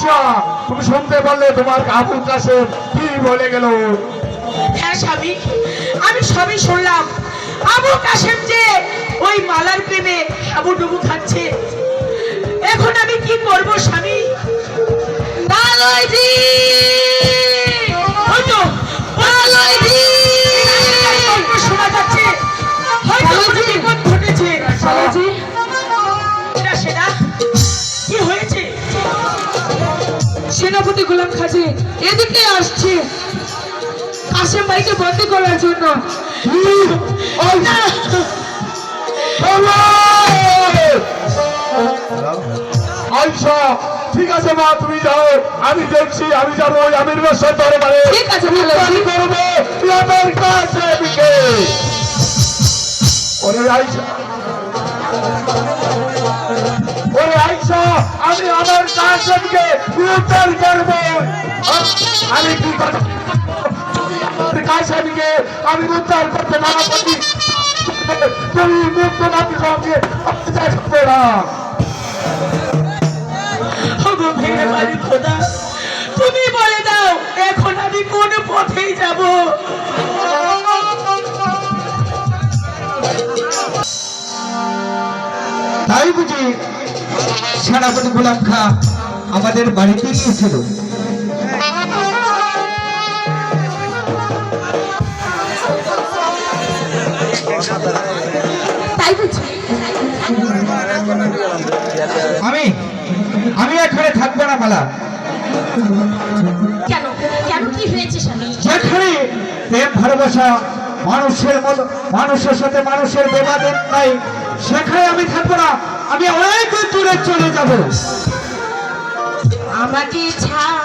রিক্সা তুমি শুনতে পারলে তোমার কাপুর কাছে কি বলে গেল? হ্যাঁ স্বামী, আমি সবই শুনলাম। আবুল কাশেম যে সেনাপতি গোলাম খাজি এদিকে আসছে। কাশেম ভাইকে বন্দি করার জন্য। ঠিক আছে মা তুমি যাও। আমি দেখছি আমি যাব ওই আমির বাসার দরবারে। ঠিক আছে আমি করব আমার কাছেমকে ওরে আইসা। ওরে আইসা। আমি আমার কাছেমকে উদ্ধার করব। আমি কি করব? কাছেমকে আমি উদ্ধার করতে না পারি। তুমি মুক্ত নাতি সঙ্গে না। তুমি বলে দাও এখন আমি কোন পথেই যাব? তাই বুঝি সেনাপতি গোলাম খা আমাদের বাড়িতে গিয়েছিল। আমি আমি এখানে থাকব না মালা। কেন? কেন কি হয়েছে যেখানে প্রেম ভালোবাসা মানুষের মতো মানুষের সাথে মানুষের বেমাদের নাই। সেখানে আমি থাকব না, আমি অনেক দূরে চলে যাব। আমাকে ছাড়িয়া